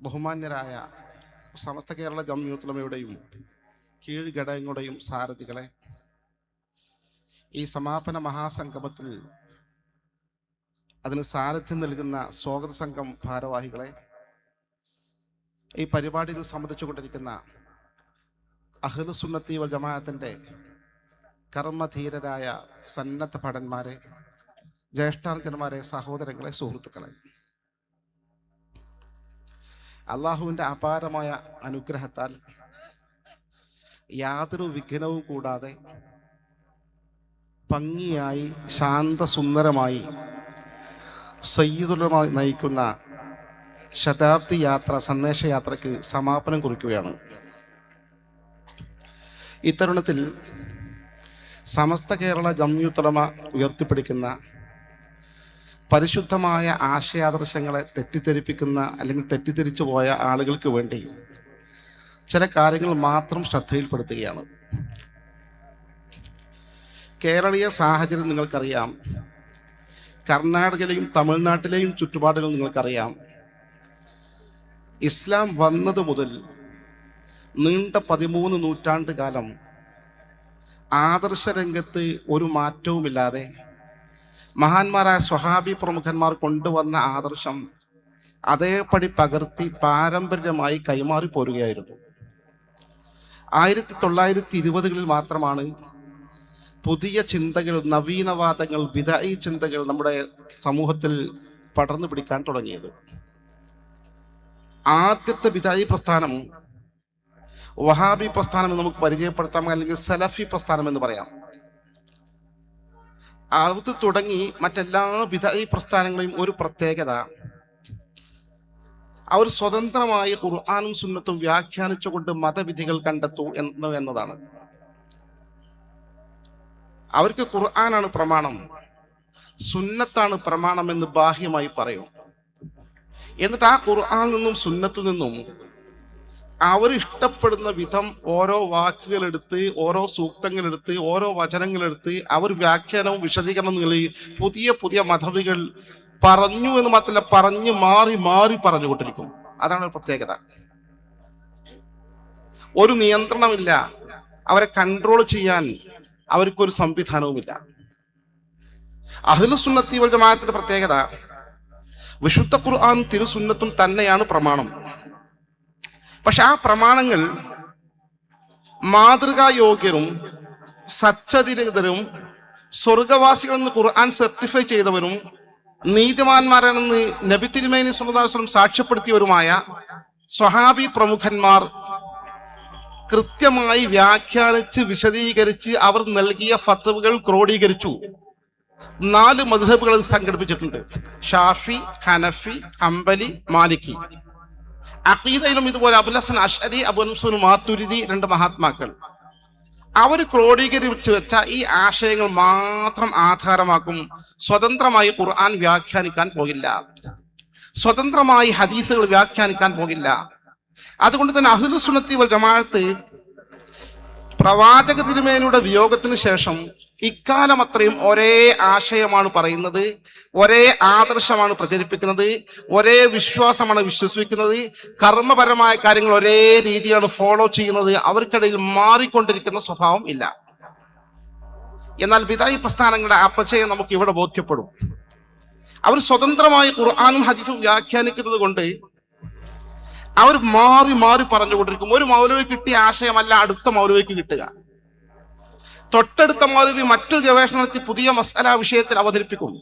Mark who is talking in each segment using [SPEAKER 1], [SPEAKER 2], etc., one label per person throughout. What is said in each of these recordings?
[SPEAKER 1] ബഹുമാന്യരായ സമസ്ത കേരള ജമ്യൂത്തലമയുടെയും കീഴ് ഘടകങ്ങളുടെയും സാരഥികളെ ഈ സമാപന മഹാസംഗമത്തിൽ അതിന് സാരഥ്യം നൽകുന്ന സ്വാഗത സംഘം ഭാരവാഹികളെ ഈ പരിപാടിയിൽ സംബന്ധിച്ചുകൊണ്ടിരിക്കുന്ന അഹ്ലു സുന്നത്തി വൽ ജമാഅത്തിന്റെ കർമ്മധീരരായ സന്നദ്ധ ഭടന്മാരെ ജ്യേഷ്ഠാർജന്മാരെ സഹോദരങ്ങളെ സുഹൃത്തുക്കളെ അള്ളാഹുവിന്റെ അപാരമായ അനുഗ്രഹത്താൽ യാതൊരു വിഘ്നവും കൂടാതെ ഭംഗിയായി ശാന്തസുന്ദരമായി സയ്യിദുലമായി നയിക്കുന്ന ശതാബ്ദി യാത്ര സന്ദേശയാത്രയ്ക്ക് സമാപനം കുറിക്കുകയാണ്. ഇത്തരുണത്തിൽ സമസ്ത കേരള ജംയുത്തലമ ഉയർത്തിപ്പിടിക്കുന്ന പരിശുദ്ധമായ ആശയാദർശങ്ങളെ തെറ്റിദ്ധരിപ്പിക്കുന്ന അല്ലെങ്കിൽ തെറ്റിദ്ധരിച്ചു പോയ ആളുകൾക്ക് വേണ്ടി ചില കാര്യങ്ങൾ മാത്രം ശ്രദ്ധയിൽപ്പെടുത്തുകയാണ്. കേരളീയ സാഹചര്യം നിങ്ങൾക്കറിയാം. കർണാടകയിലെയും തമിഴ്നാട്ടിലെയും ചുറ്റുപാടുകൾ നിങ്ങൾക്കറിയാം. ഇസ്ലാം വന്നത് മുതൽ നീണ്ട പതിമൂന്ന് നൂറ്റാണ്ട് കാലം ആദർശ രംഗത്ത് ഒരു മാറ്റവുമില്ലാതെ മഹാന്മാരായ സ്വഹാബി പ്രമുഖന്മാർ കൊണ്ടുവന്ന ആദർശം അതേപടി പകർത്തി പാരമ്പര്യമായി കൈമാറി പോരുകയായിരുന്നു. ആയിരത്തി തൊള്ളായിരത്തി ഇരുപതുകളിൽ മാത്രമാണ് പുതിയ ചിന്തകൾ നവീനവാദങ്ങൾ വിദായി ചിന്തകൾ നമ്മുടെ സമൂഹത്തിൽ പടർന്നു പിടിക്കാൻ തുടങ്ങിയത്. ആദ്യത്തെ വിദായി പ്രസ്ഥാനം വഹാബി പ്രസ്ഥാനം എന്ന് നമുക്ക് പരിചയപ്പെടുത്താം അല്ലെങ്കിൽ സലഫി പ്രസ്ഥാനം എന്ന് പറയാം. അത് തുടങ്ങി മറ്റെല്ലാ വിധ ഈ പ്രസ്ഥാനങ്ങളെയും ഒരു പ്രത്യേകത. അവർ സ്വതന്ത്രമായി ഖുർആാനും സുന്നത്തും വ്യാഖ്യാനിച്ചുകൊണ്ട് മതവിധികൾ കണ്ടെത്തു എന്ന് എന്നതാണ്. അവർക്ക് ഖുർആനാണ് പ്രമാണം. സുന്നത്താണ് പ്രമാണം എന്ന് ബാഹ്യമായി പറയും. എന്നിട്ട് ആ ഖുർആാനിൽ നിന്നും സുന്നത്തു നിന്നും അവർ ഇഷ്ടപ്പെടുന്ന വിധം ഓരോ വാക്കുകൾ എടുത്ത് ഓരോ സൂക്തങ്ങളെടുത്ത് ഓരോ വചനങ്ങളെടുത്ത് അവർ വ്യാഖ്യാനവും വിശദീകരണവും നൽകി. പുതിയ പുതിയ മധവികൾ പറഞ്ഞു എന്ന് മാത്രമല്ല പറഞ്ഞു മാറി മാറി പറഞ്ഞുകൊണ്ടിരിക്കും. അതാണ് ഒരു പ്രത്യേകത. ഒരു നിയന്ത്രണമില്ല. അവരെ കൺട്രോൾ ചെയ്യാൻ അവർക്കൊരു സംവിധാനവുമില്ല. അഹ്ലുസുന്നത്തി വൽ ജമാഅത്തിന്റെ പ്രത്യേകത വിശുദ്ധ ഖുർആൻ തിരുസുന്നത്തും തന്നെയാണ് പ്രമാണം. പക്ഷെ ആ പ്രമാണങ്ങൾ മാതൃകായോഗ്യരും സച്ചതിരതരും സ്വർഗവാസികളെന്ന് ഖുർആൻ സർട്ടിഫൈ ചെയ്തവരും നീതിമാന്മാരാണെന്ന് നബി തിരുമേനി സുലതാസ്ലം സാക്ഷ്യപ്പെടുത്തിയവരുമായ സ്വഹാബി പ്രമുഖന്മാർ കൃത്യമായി വ്യാഖ്യാനിച്ച് വിശദീകരിച്ച് അവർ നൽകിയ ഫത്തവുകൾ ക്രോഡീകരിച്ചു. നാല് മധുഹബുകൾ സംഘടിപ്പിച്ചിട്ടുണ്ട്. ഷാഫി ഹനഫി ഹംബലി മാലിക്കി. അഖീദയിലും ഇതുപോലെ അബുലഹസൻ അഷരി അബുൻസുൻ മാത്തുരുതി രണ്ട് മഹാത്മാക്കൾ. അവർ ക്രോഡീകരിച്ച് വെച്ച ഈ ആശയങ്ങൾ മാത്രം ആധാരമാക്കും. സ്വതന്ത്രമായി ഖുർആൻ വ്യാഖ്യാനിക്കാൻ പോകില്ല. സ്വതന്ത്രമായി ഹദീസുകൾ വ്യാഖ്യാനിക്കാൻ പോകില്ല. അതുകൊണ്ട് തന്നെ അഹുലുസുനത്തി വൽ ജമാഅത്ത് പ്രവാചക തിരുമേനിയുടെ വിയോഗത്തിന് ശേഷം ഇക്കാലം അത്രയും ഒരേ ആശയമാണ് പറയുന്നത് ഒരേ ആദർശമാണ് പ്രചരിപ്പിക്കുന്നത് ഒരേ വിശ്വാസമാണ് വിശ്വസിക്കുന്നത് കർമ്മപരമായ കാര്യങ്ങൾ ഒരേ രീതിയാണ് ഫോളോ ചെയ്യുന്നത്. അവർക്കിടയിൽ മാറിക്കൊണ്ടിരിക്കുന്ന സ്വഭാവം ഇല്ല. എന്നാൽ വിദായി പ്രസ്ഥാനങ്ങളുടെ അപ്പച്ചയെ നമുക്ക് ഇവിടെ ബോധ്യപ്പെടും. അവർ സ്വതന്ത്രമായി ഖുർആാനും ഹദീസും വ്യാഖ്യാനിക്കുന്നത് കൊണ്ട് അവർ മാറി മാറി പറഞ്ഞുകൊണ്ടിരിക്കും. ഒരു മൗലവി കിട്ടിയ ആശയമല്ല അടുത്ത മൗലവിക്ക് കിട്ടുക. തൊട്ടടുത്ത മൗലവി മറ്റൊരു ഗവേഷണം നടത്തി പുതിയ മസാല വിഷയത്തിൽ അവതരിപ്പിക്കും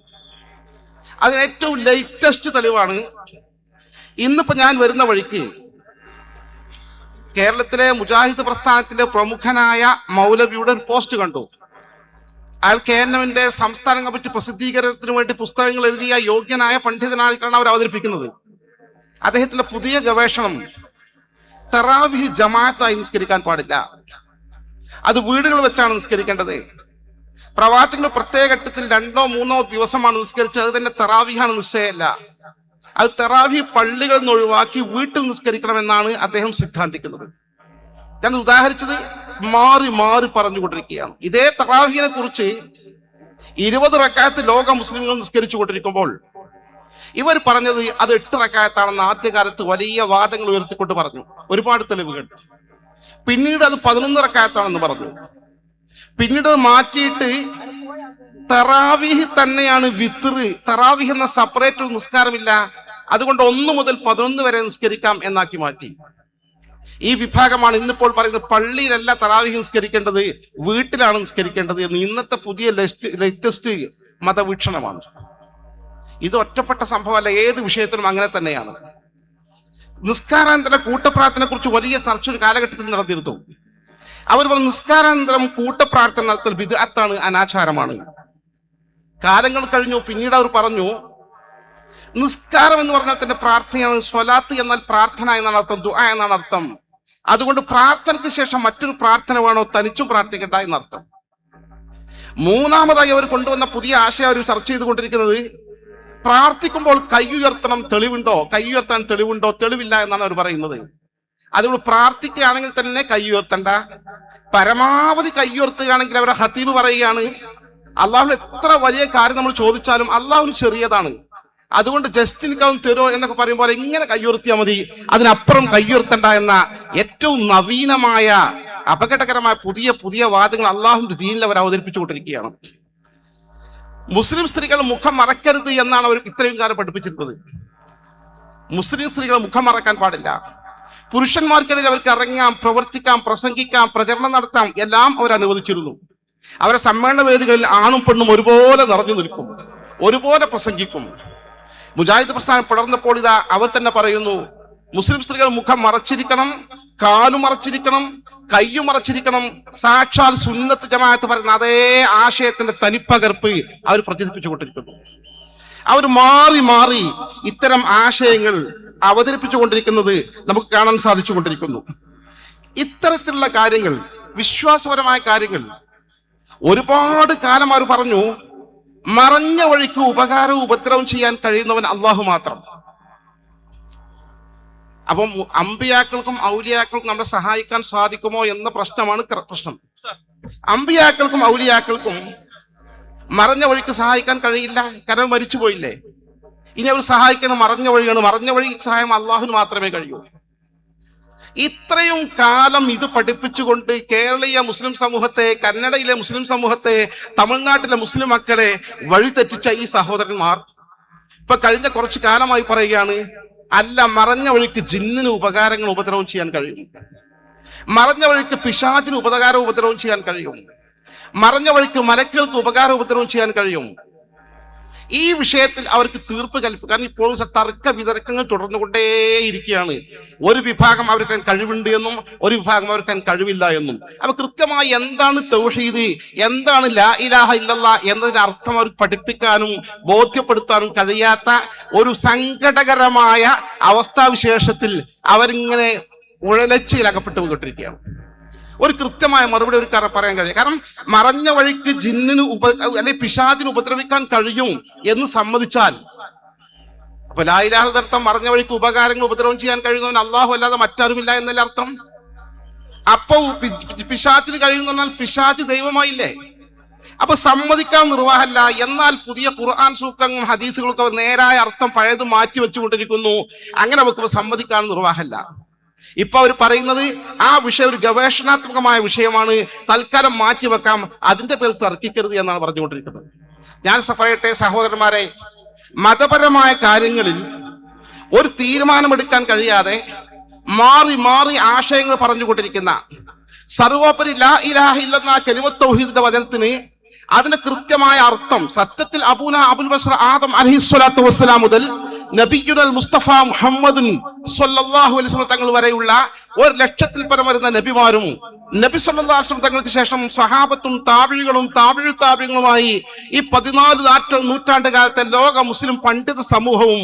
[SPEAKER 1] അതിന് ഏറ്റവും ലേറ്റസ്റ്റ് തെളിവാണ് ഇന്നിപ്പോ ഞാൻ വരുന്ന വഴിക്ക് കേരളത്തിലെ മുജാഹിദ് പ്രസ്ഥാനത്തിലെ പ്രമുഖനായ മൗലവിയുടെ പോസ്റ്റ് കണ്ടു. അയാൾ കെ എൻ എമ്മിന്റെ സംസ്ഥാനങ്ങളെ കമ്മിറ്റി പ്രസിദ്ധീകരണത്തിന് വേണ്ടി പുസ്തകങ്ങൾ എഴുതിയ യോഗ്യനായ പണ്ഡിതനായിട്ടാണ് അവർ അവതരിപ്പിക്കുന്നത്. അദ്ദേഹത്തിന്റെ പുതിയ ഗവേഷണം തറാവി ജമാഅത്തായി നിസ്കരിക്കാൻ പാടില്ല. അത് വീടുകൾ വെച്ചാണ് നിസ്കരിക്കേണ്ടത്. പ്രവാചകൻ പ്രത്യേക ഘട്ടത്തിൽ രണ്ടോ മൂന്നോ ദിവസമാണ് നിസ്കരിച്ചത്. അത് തന്നെ തെറാവിഹാണ് നിശ്ചയമല്ല. അത് തെറാവി പള്ളികളിൽ നിന്ന് ഒഴിവാക്കി വീട്ടിൽ നിസ്കരിക്കണമെന്നാണ് അദ്ദേഹം സിദ്ധാന്തിക്കുന്നത്. ഞാൻ ഉദാഹരിച്ചത് മാറി മാറി പറഞ്ഞുകൊണ്ടിരിക്കുകയാണ്. ഇതേ തറാവിഹിനെ കുറിച്ച് ഇരുപത് റക്കായത്ത് ലോക മുസ്ലിങ്ങൾ നിസ്കരിച്ചു കൊണ്ടിരിക്കുമ്പോൾ ഇവർ പറഞ്ഞത് അത് എട്ട് റക്കായത്താണെന്ന് ആദ്യകാലത്ത് വലിയ വാദങ്ങൾ ഉയർത്തിക്കൊണ്ട് പറഞ്ഞു. ഒരുപാട് തെളിവുകൾ. പിന്നീട് അത് പതിനൊന്ന് റക്കായത്താണെന്ന് പറഞ്ഞു. പിന്നീട് മാറ്റിയിട്ട് തറാവിഹ് തന്നെയാണ് വിത്തിറ് തറാവിഹ് എന്ന സെപ്പറേറ്റ് ഒരു നിസ്കാരമില്ല. അതുകൊണ്ട് ഒന്ന് മുതൽ പതിനൊന്ന് വരെ നിസ്കരിക്കാം എന്നാക്കി മാറ്റി. ഈ വിഭാഗമാണ് ഇന്നിപ്പോൾ പറയുന്നത് പള്ളിയിലല്ല തറാവിഹ് നിസ്കരിക്കേണ്ടത് വീട്ടിലാണ് നിസ്കരിക്കേണ്ടത് എന്ന്. ഇന്നത്തെ പുതിയ ലേറ്റസ്റ്റ് മതവീക്ഷണമാണ്. ഇത് ഒറ്റപ്പെട്ട സംഭവമല്ല ഏത് വിഷയത്തിലും അങ്ങനെ തന്നെയാണ്. നിസ്കാരാനന്തര കൂട്ടപ്രാർത്ഥനയെ കുറിച്ച് വലിയ ചർച്ച ഒരു കാലഘട്ടത്തിൽ നടത്തിയിരുന്നു അവർ പറഞ്ഞു നിസ്കാരാന്തരം കൂട്ടപ്രാർത്ഥന നടത്തൽ വിദഗ്ധാണ് അനാചാരമാണ്. കാലങ്ങൾ കഴിഞ്ഞു പിന്നീട് അവർ പറഞ്ഞു നിസ്കാരം എന്ന് പറഞ്ഞാൽ തന്നെ പ്രാർത്ഥനയാണ്. സ്വലാത്ത് എന്നാൽ പ്രാർത്ഥന എന്നാണ് അർത്ഥം ദുആ എന്നാണ് അർത്ഥം. അതുകൊണ്ട് പ്രാർത്ഥനയ്ക്ക് ശേഷം മറ്റൊരു പ്രാർത്ഥന വേണോ? തനിച്ചും പ്രാർത്ഥിക്കണ്ട എന്നർത്ഥം. മൂന്നാമതായി അവർ കൊണ്ടുവന്ന പുതിയ ആശയം അവർ ചർച്ച ചെയ്തുകൊണ്ടിരിക്കുന്നത് പ്രാർത്ഥിക്കുമ്പോൾ കൈയുയർത്തണം തെളിവുണ്ടോ? കൈയുയർത്താൻ തെളിവുണ്ടോ? തെളിവില്ല എന്നാണ് അവർ പറയുന്നത്. അതുകൊണ്ട് പ്രാർത്ഥിക്കുകയാണെങ്കിൽ തന്നെ കൈയുയർത്തണ്ട പരമാവധി കൈയുയർത്തുകയാണെങ്കിൽ അവരെ ഹത്തീബ് പറയുകയാണ് അള്ളാഹു എത്ര വലിയ കാര്യം നമ്മൾ ചോദിച്ചാലും അള്ളാഹു ചെറിയതാണ്. അതുകൊണ്ട് ജസ്റ്റിൻ കൗൺ തരുമോ എന്നൊക്കെ പറയുമ്പോൾ ഇങ്ങനെ കൈയുയർത്തിയാൽ മതി. അതിനപ്പുറം കൈയുയർത്തണ്ട എന്ന ഏറ്റവും നവീനമായ അപകടകരമായ പുതിയ പുതിയ വാദങ്ങൾ അള്ളാഹുന്റെ ദീനിൽ അവർ അവതരിപ്പിച്ചുകൊണ്ടിരിക്കുകയാണ്. മുസ്ലിം സ്ത്രീകൾ മുഖം മറക്കരുത് എന്നാണ് അവർ ഇത്രയും കാലം പഠിപ്പിച്ചിട്ടുള്ളത് മുസ്ലിം സ്ത്രീകൾ മുഖം മറക്കാൻ പാടില്ല. പുരുഷന്മാർക്കിടയിൽ അവർക്ക് ഇറങ്ങാം പ്രവർത്തിക്കാം പ്രസംഗിക്കാം പ്രചരണം നടത്താം എല്ലാം അവർ അനുവദിച്ചിരുന്നു. അവരെ സമ്മേളന വേദികളിൽ ആണും പെണ്ണും ഒരുപോലെ നിറഞ്ഞു നിൽക്കും ഒരുപോലെ പ്രസംഗിക്കും. മുജാഹിദ് പ്രസ്ഥാനം പിളർന്നപ്പോൾ ഇതാ അവർ തന്നെ പറയുന്നു മുസ്ലിം സ്ത്രീകൾ മുഖം മറച്ചിരിക്കണം കാലു മറച്ചിരിക്കണം കയ്യു മറച്ചിരിക്കണം സാക്ഷാൽ സുന്നത്ത് ജമാഅത്ത് പറയുന്ന അതേ ആശയത്തിന്റെ തനിപ്പകർപ്പ് അവർ പ്രചരിപ്പിച്ചുകൊണ്ടിരിക്കുന്നു അവർ മാറി മാറി ഇത്തരം ആശയങ്ങൾ അവതരിപ്പിച്ചുകൊണ്ടിരിക്കുന്നത് നമുക്ക് കാണാൻ സാധിച്ചു കൊണ്ടിരിക്കുന്നു. ഇത്തരത്തിലുള്ള കാര്യങ്ങൾ വിശ്വാസപരമായ കാര്യങ്ങൾ ഒരുപാട് കാലം അവർ പറഞ്ഞു മറഞ്ഞ വഴിക്ക് ഉപകാരവും ഉപദ്രവം ചെയ്യാൻ കഴിയുന്നവൻ അള്ളാഹു മാത്രം. അപ്പം അമ്പിയാക്കൾക്കും ഔലിയാക്കൾക്കും നമ്മളെ സഹായിക്കാൻ സാധിക്കുമോ എന്ന പ്രശ്നമാണ് ക്ര- പ്രശ്നം. അമ്പിയാക്കൾക്കും ഔലിയാക്കൾക്കും മറഞ്ഞ വഴിക്ക് സഹായിക്കാൻ കഴിയില്ല. കാരണം മരിച്ചു പോയില്ലേ? ഇനി അവർ സഹായിക്കണം. മറഞ്ഞ വഴിയാണ്. മറഞ്ഞ വഴി സഹായം അള്ളാഹുന് മാത്രമേ കഴിയൂ. ഇത്രയും കാലം ഇത് പഠിപ്പിച്ചുകൊണ്ട് കേരളീയ മുസ്ലിം സമൂഹത്തെ കന്നഡയിലെ മുസ്ലിം സമൂഹത്തെ തമിഴ്നാട്ടിലെ മുസ്ലിം മക്കളെ വഴിതെറ്റിച്ച ഈ സഹോദരന്മാർ. ഇപ്പൊ കഴിഞ്ഞ കുറച്ചു കാലമായി പറയുകയാണ് അല്ല മറഞ്ഞ വഴിക്ക് ജിന്നിന് ഉപകാരങ്ങൾ ഉപദ്രവം ചെയ്യാൻ കഴിയും. മറഞ്ഞ വഴിക്ക് പിശാചിന് ഉപകാരം ഉപദ്രവം ചെയ്യാൻ കഴിയും. മറഞ്ഞ വഴിക്ക് മലക്കുകൾക്ക് ഉപകാരം ഉപദ്രവം ചെയ്യാൻ കഴിയും. ഈ വിഷയത്തിൽ അവർക്ക് തീർപ്പ് കൽപ്പിക്കുക കാരണം ഇപ്പോൾ സ- തർക്ക വിതർക്കങ്ങൾ തുടർന്നുകൊണ്ടേയിരിക്കുകയാണ്. ഒരു വിഭാഗം അവർക്ക് കഴിവുണ്ട് എന്നും ഒരു വിഭാഗം അവർക്ക് കഴിവില്ല എന്നും. അപ്പൊ കൃത്യമായി എന്താണ് തൗഹീദ് എന്താണ് ലാ ഇലാഹ ഇല്ലല്ല എന്നതിന്റെ അർത്ഥം അവർക്ക് പഠിപ്പിക്കാനും ബോധ്യപ്പെടുത്താനും കഴിയാത്ത ഒരു സങ്കടകരമായ അവസ്ഥാവിശേഷത്തിൽ അവരിങ്ങനെ ഉഴലച്ചിൽ അകപ്പെട്ടു കൊണ്ടിരിക്കുകയാണ് ഒരു കൃത്യമായ മറുപടി ഒരു പറയാൻ കഴിയും. കാരണം മറഞ്ഞ വഴിക്ക് ജിന്നിന് ഉപ അല്ലെ പിശാചിന് ഉപദ്രവിക്കാൻ കഴിയും എന്ന് സമ്മതിച്ചാൽ. അപ്പൊ ലായിലാഹർത്ഥം മറഞ്ഞ വഴിക്ക് ഉപകാരങ്ങൾ ഉപദ്രവം ചെയ്യാൻ കഴിയുന്നവൻ അള്ളാഹു അല്ലാതെ മറ്റാരുമില്ല എന്നല്ല അർത്ഥം? അപ്പൊ പിശാച്ചിന് കഴിയുന്ന പറഞ്ഞാൽ പിശാച്ച് ദൈവമായില്ലേ? അപ്പൊ സമ്മതിക്കാൻ നിർവാഹമല്ല എന്നാൽ പുതിയ ഖുർആൻ സൂക്തങ്ങളും ഹദീസുകളൊക്കെ നേരായ അർത്ഥം പഴയത് മാറ്റി വെച്ചുകൊണ്ടിരിക്കുന്നു. അങ്ങനെ വെക്കുമ്പോൾ സമ്മതിക്കാൻ നിർവാഹമല്ല ഇപ്പൊ അവർ പറയുന്നത് ആ വിഷയം ഒരു ഗവേഷണാത്മകമായ വിഷയമാണ്. തൽക്കാലം മാറ്റി വെക്കാം. അതിന്റെ പേരിൽ തർക്കിക്കരുത് എന്നാണ് പറഞ്ഞുകൊണ്ടിരിക്കുന്നത്. ഞാൻ പറയട്ടെ സഹോദരന്മാരെ മതപരമായ കാര്യങ്ങളിൽ ഒരു തീരുമാനമെടുക്കാൻ കഴിയാതെ മാറി മാറി ആശയങ്ങൾ പറഞ്ഞുകൊണ്ടിരിക്കുന്ന സർവോപരി ലാ ഇലാഹ ഇല്ലെന്ന കെലിമത്ത് വചനത്തിന് അതിന്റെ കൃത്യമായ അർത്ഥം സത്യത്തിൽ അബൂന അബുൽ ബഷർ ആദം അലഹിസ്വലാത്തു വസ്സലാം മുതൽ നബിയുൽ മുസ്തഫ മുഹമ്മദുൻ സ്വല്ലല്ലാഹു അലൈഹി വസല്ലം തങ്ങൾ വരെയുള്ള ഒരു ലക്ഷത്തിൽ പരം വരുന്ന നബിമാരും നബി വസല്ലം തങ്ങൾക്ക് ശേഷം സഹാബത്തും താപിഴുകളും താപിഴു താപികളുമായി ഈ പതിനാല് നാറ്റ നൂറ്റാണ്ട് കാലത്തെ ലോക മുസ്ലിം പണ്ഡിത സമൂഹവും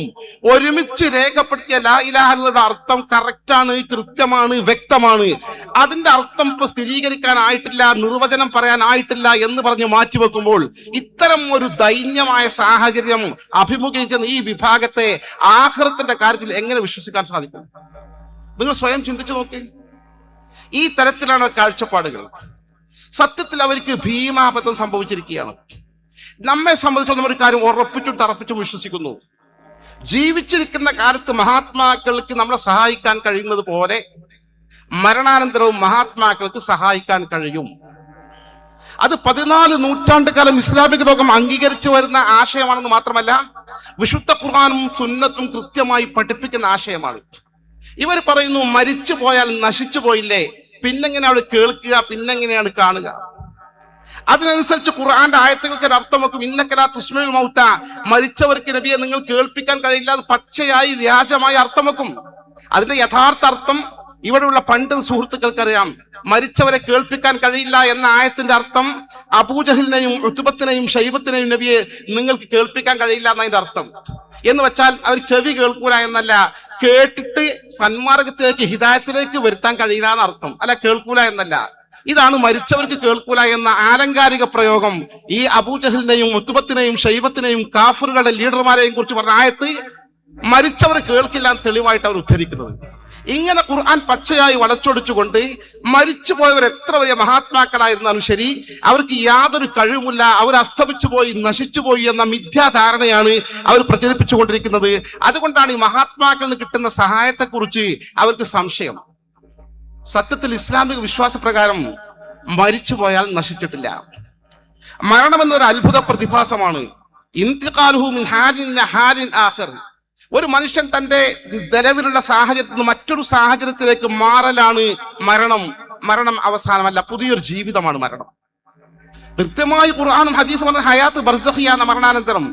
[SPEAKER 1] ഒരുമിച്ച് രേഖപ്പെടുത്തിയ ലാ ഇലാഹലുടെ അർത്ഥം കറക്റ്റാണ് കൃത്യമാണ് വ്യക്തമാണ്. അതിന്റെ അർത്ഥം ഇപ്പൊ സ്ഥിരീകരിക്കാനായിട്ടില്ല നിർവചനം പറയാനായിട്ടില്ല എന്ന് പറഞ്ഞ് മാറ്റിവെക്കുമ്പോൾ ഇത്തരം ഒരു ദൈന്യമായ സാഹചര്യം അഭിമുഖീകരിക്കുന്ന ഈ വിഭാഗത്തെ ആഹൃത്തിന്റെ കാര്യത്തിൽ എങ്ങനെ വിശ്വസിക്കാൻ സാധിക്കും? നിങ്ങൾ സ്വയം ചിന്തിച്ചു നോക്കേ. ഈ തരത്തിലാണ് കാഴ്ചപ്പാടുകൾ. സത്യത്തിൽ അവർക്ക് ഭീമാപത്തം സംഭവിച്ചിരിക്കുകയാണ്. നമ്മെ സംബന്ധിച്ചിടത്തോളം ഒരു കാര്യം ഉറപ്പിച്ചും തറപ്പിച്ചും വിശ്വസിക്കുന്നു. ജീവിച്ചിരിക്കുന്ന കാലത്ത് മഹാത്മാക്കൾക്ക് നമ്മളെ സഹായിക്കാൻ കഴിയുന്നത് പോലെ മരണാനന്തരവും മഹാത്മാക്കൾക്ക് സഹായിക്കാൻ കഴിയും. അത് പതിനാല് നൂറ്റാണ്ട് കാലം ഇസ്ലാമിക ലോകം അംഗീകരിച്ചു വരുന്ന ആശയമാണെന്ന് മാത്രമല്ല വിശുദ്ധ ഖുർആാനും സുന്നത്തും കൃത്യമായി പഠിപ്പിക്കുന്ന ആശയമാണ്. ഇവർ പറയുന്നു മരിച്ചു പോയാൽ നശിച്ചു പോയില്ലേ? പിന്നെങ്ങനെയാണ് കേൾക്കുക പിന്നെങ്ങനെയാണ് കാണുക? അതിനനുസരിച്ച് ഖുർആന്റെ ആയത്തുകൾക്ക് അർത്ഥം വെക്കും ഇന്നക്കലാ തുസ്മിൽ മൗത്ത. മരിച്ചവർക്ക് നബിയെ നിങ്ങൾ കേൾപ്പിക്കാൻ കഴിയില്ല അത് പച്ചയായി വ്യാജമായി അർത്ഥം വെക്കും അതിന്റെ യഥാർത്ഥ അർത്ഥം ഇവിടെയുള്ള പണ്ട് സുഹൃത്തുക്കൾക്കറിയാം. മരിച്ചവരെ കേൾപ്പിക്കാൻ കഴിയില്ല എന്ന ആയത്തിന്റെ അർത്ഥം അബൂജഹലിനെയും ഉത്തുബത്തിനെയും ഷൈബത്തിനെയും നബിയെ നിങ്ങൾക്ക് കേൾപ്പിക്കാൻ കഴിയില്ല എന്നതിന്റെ അർത്ഥം. എന്ന് വെച്ചാൽ അവർ ചെവി കേൾക്കൂല എന്നല്ല കേട്ടിട്ട് സന്മാർഗത്തിലേക്ക് ഹിതായത്തിലേക്ക് വരുത്താൻ കഴിയില്ല എന്നർത്ഥം. അല്ല കേൾക്കൂല എന്നല്ല. ഇതാണ് മരിച്ചവർക്ക് കേൾക്കൂല എന്ന ആലങ്കാരിക പ്രയോഗം. ഈ അബൂജഹലിനെയും മുത്തുബത്തിനെയും ഷൈബത്തിനെയും കാഫറുകളുടെ ലീഡർമാരെയും കുറിച്ച് പറഞ്ഞ ആയത്ത് മരിച്ചവർ കേൾക്കില്ല തെളിവായിട്ട് അവർ ഉദ്ധരിക്കുന്നത്. ഇങ്ങനെ ഖുർആൻ പച്ചയായി വളച്ചൊടിച്ചുകൊണ്ട് മരിച്ചുപോയവർ എത്ര വലിയ മഹാത്മാക്കളായിരുന്നാലും ശരി അവർക്ക് യാതൊരു കഴിവുമില്ല. അവർ അസ്തമിച്ചു പോയി നശിച്ചു പോയി എന്ന മിഥ്യാധാരണയാണ് അവർ പ്രചരിപ്പിച്ചുകൊണ്ടിരിക്കുന്നത്. അതുകൊണ്ടാണ് ഈ മഹാത്മാക്കളിൽ നിന്ന് കിട്ടുന്ന സഹായത്തെക്കുറിച്ച് അവർക്ക് സംശയം. സത്യത്തിൽ ഇസ്ലാമിക വിശ്വാസപ്രകാരം മരിച്ചു പോയാൽ നശിച്ചിട്ടില്ല. മരണം എന്നൊരു അത്ഭുത പ്രതിഭാസമാണ്. ഇന്തിഖാലുഹു മിൻ ഹാരിൻ ഹാലിൻ ആഖിർ. ഒരു മനുഷ്യൻ തന്റെ നിലവിലുള്ള സാഹചര്യത്തിൽ നിന്ന് മറ്റൊരു സാഹചര്യത്തിലേക്ക് മാറലാണ് മരണം. മരണം അവസാനമല്ല പുതിയൊരു ജീവിതമാണ് മരണം. കൃത്യമായി ഖുർആാനും ഹദീസും പറഞ്ഞ ഹയാത്ത് ബർസഹിയാണ് മരണാനന്തരം.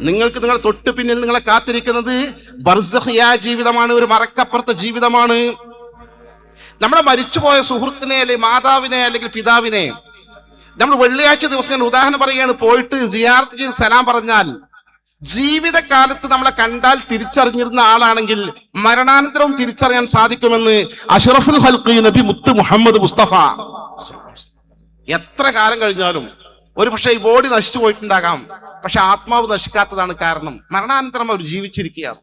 [SPEAKER 1] നിങ്ങൾക്ക് നിങ്ങളുടെ തൊട്ട് പിന്നിൽ നിങ്ങളെ കാത്തിരിക്കുന്നത് ബർസഖിയ ജീവിതമാണ് ഒരു മറക്കപ്പുറത്തെ ജീവിതമാണ്. നമ്മുടെ മരിച്ചുപോയ സുഹൃത്തിനെ അല്ലെങ്കിൽ മാതാവിനെ അല്ലെങ്കിൽ പിതാവിനെ നമ്മൾ വെള്ളിയാഴ്ച ദിവസം ഞാൻ ഉദാഹരണം പറയുകയാണ് പോയിട്ട് സിയാർത്ത് ചെയ്ത് സലാം പറഞ്ഞാൽ ജീവിതകാലത്ത് നമ്മളെ കണ്ടാൽ തിരിച്ചറിഞ്ഞിരുന്ന ആളാണെങ്കിൽ മരണാനന്തരവും തിരിച്ചറിയാൻ സാധിക്കുമെന്ന് അഷറഫുൽ ഹൽഖി നബി മുത്ത് മുഹമ്മദ് മുസ്തഫ. എത്ര കാലം കഴിഞ്ഞാലും ഒരു പക്ഷേ ഈ ബോഡി നശിച്ചു പോയിട്ടുണ്ടാകാം പക്ഷെ ആത്മാവ് നശിക്കാത്തതാണ് കാരണം. മരണാനന്തരം അവർ ജീവിച്ചിരിക്കുകയാണ്.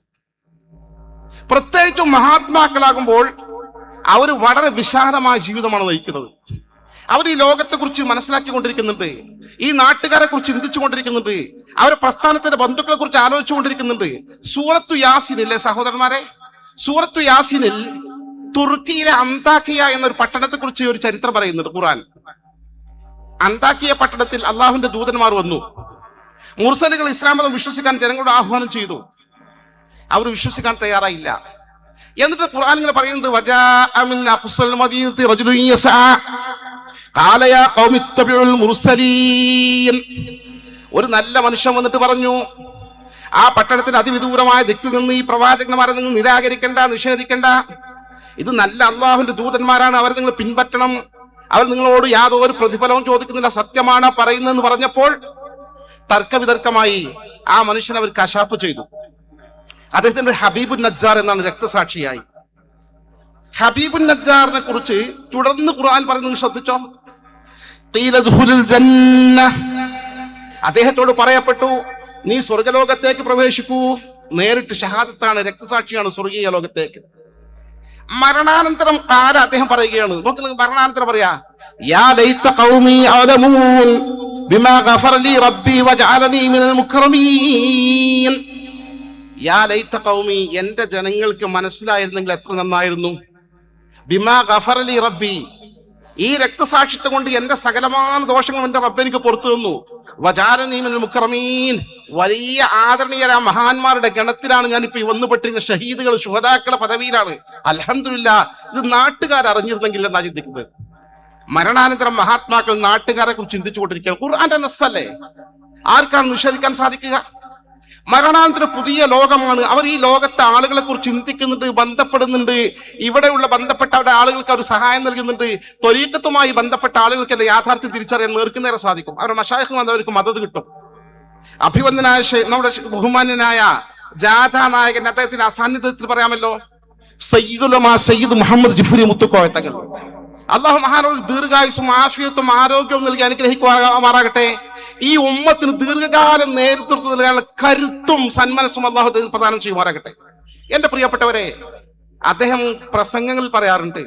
[SPEAKER 1] പ്രത്യേകിച്ചും മഹാത്മാക്കളാകുമ്പോൾ അവർ വളരെ വിശാലമായ ജീവിതമാണ് നയിക്കുന്നത്. അവർ ഈ ലോകത്തെ കുറിച്ച് മനസ്സിലാക്കിക്കൊണ്ടിരിക്കുന്നുണ്ട്. ഈ നാട്ടുകാരെ കുറിച്ച് ചിന്തിച്ചുകൊണ്ടിരിക്കുന്നുണ്ട്. അവരെ പ്രസ്ഥാനത്തിന്റെ ബന്ധുക്കളെ കുറിച്ച് ആലോചിച്ചുകൊണ്ടിരിക്കുന്നുണ്ട്. സൂറത്തു യാസിനില്ലേ സഹോദരന്മാരെ സൂറത്തു യാസിനിൽ തുർക്കിയിലെ അന്താക്കിയ എന്നൊരു പട്ടണത്തെ കുറിച്ച് ഒരു ചരിത്രം പറയുന്നുണ്ട് ഖുറാൻ അന്താക്കിയ പട്ടണത്തിൽ അള്ളാഹുവിന്റെ ദൂതന്മാർ വന്നു. മുർസലുകൾ ഇസ്ലാം മതം വിശ്വസിക്കാൻ ജനങ്ങളോട് ആഹ്വാനം ചെയ്തു. അവർ വിശ്വസിക്കാൻ തയ്യാറായില്ല. എന്നിട്ട് ഖുർആൻ ഇങ്ങനെ പറയുന്നത് മുർസലീൻ ഒരു നല്ല മനുഷ്യൻ വന്നിട്ട് പറഞ്ഞു ആ പട്ടണത്തിന് അതിവിദൂരമായ ദിക്കിൽ നിന്ന് ഈ പ്രവാചകന്മാരെ നിങ്ങൾ നിരാകരിക്കേണ്ട നിഷേധിക്കേണ്ട. ഇത് നല്ല അള്ളാഹുവിന്റെ ദൂതന്മാരാണ് അവരെ നിങ്ങൾ പിൻപറ്റണം. അവർ നിങ്ങളോട് യാതൊരു പ്രതിഫലവും ചോദിക്കുന്നില്ല സത്യമാണ് പറയുന്നതെന്ന് പറഞ്ഞപ്പോൾ തർക്കവിതർക്കമായി ആ മനുഷ്യൻ അവർ കശാപ്പ് ചെയ്തു. അദ്ദേഹത്തിന്റെ ഹബീബുൻ നജ്ജാർ എന്നാണ് രക്തസാക്ഷിയായി. ഹബീബുൻ നജ്ജാറിനെ കുറിച്ച് തുടർന്ന് ഖുർആൻ ശ്രദ്ധിച്ചോ "ഖീല ദുഖുലുൽ ജന്ന." അദ്ദേഹത്തോട് പറയപ്പെട്ടു നീ സ്വർഗലോകത്തേക്ക് പ്രവേശിക്കൂ. നേരിട്ട് ഷഹാദത്താണ് രക്തസാക്ഷിയാണ് സ്വർഗീയ ലോകത്തേക്ക്. മരണാനന്തരം കാല അദ്ദേഹം പറയുകയാണ്? നോക്കി മരണാനന്തരം പറയാ. യാ ലി റബ്ബി വജഅലനി മിനൽ യാ ജനങ്ങൾക്ക് മനസ്സിലായിരുന്നെങ്കിൽ എത്ര നന്നായിരുന്നു. ബിമാ ഗഫറലി റബ്ബി ഈ രക്തസാക്ഷിത്വം കൊണ്ട് എന്റെ സകലമായ ദോഷങ്ങളും എന്റെ റബ്ബ് എനിക്ക് പുറത്തു തന്നു. വജാരനീമിൽ മുക്കറമീൻ വലിയ ആദരണീയരായ മഹാന്മാരുടെ ഗണത്തിലാണ് ഞാനിപ്പോ വന്നു പെട്ടിരുന്ന ഷഹീദുകൾ ശുഹതാക്കളെ പദവിയിലാണ്. അലഹമില്ല ഇത് നാട്ടുകാർ അറിഞ്ഞിരുന്നെങ്കിൽ എന്നാ ചിന്തിക്കുന്നത്? മരണാനന്തരം മഹാത്മാക്കൾ നാട്ടുകാരെ കുറിച്ച് ചിന്തിച്ചുകൊണ്ടിരിക്കുകയാണ്. ഖുർആന്റെ നസ്സല്ലേ ആർക്കാണ് നിഷേധിക്കാൻ സാധിക്കുക? മരണാനന്തര പുതിയ ലോകമാണ്. അവർ ഈ ലോകത്തെ ആളുകളെ കുറിച്ച് ചിന്തിക്കുന്നുണ്ട് ബന്ധപ്പെടുന്നുണ്ട്. ഇവിടെയുള്ള ബന്ധപ്പെട്ട ആളുകൾക്ക് അവർ സഹായം നൽകുന്നുണ്ട്. ത്വരീക്കത്തുമായി ബന്ധപ്പെട്ട ആളുകൾക്ക് എന്റെ യാഥാർത്ഥ്യം തിരിച്ചറിയാൻ നേർക്കുനേരെ സാധിക്കും. അവരുടെ മഷായഖ് വന്നവർക്ക് മദത് കിട്ടും. അഭിവന്ദനായ നമ്മുടെ ബഹുമാന്യനായ ജാഥ നായകൻ അദ്ദേഹത്തിന്റെ അസാന്നിധ്യത്തിൽ പറയാമല്ലോ. സയ്യിദുലമാ സയ്യിദ് മുഹമ്മദ് ജിഫുരി മുത്തുക്കോയത്തങ്ങൾ അള്ളാഹു മഹാനോട് ദീർഘായുസും ആഫിയത്തും ആരോഗ്യവും നൽകി അനുഗ്രഹിക്കുമാറാകട്ടെ ഈ ഉമ്മത്തിന് ദീർഘകാലം നേതൃത്വം നൽകാനുള്ള കരുത്തും സന്മനസ്സും അള്ളാഹു പ്രദാനം ചെയ്യുമാറാകട്ടെ. എന്റെ പ്രിയപ്പെട്ടവരെ അദ്ദേഹം പ്രസംഗങ്ങളിൽ പറയാറുണ്ട്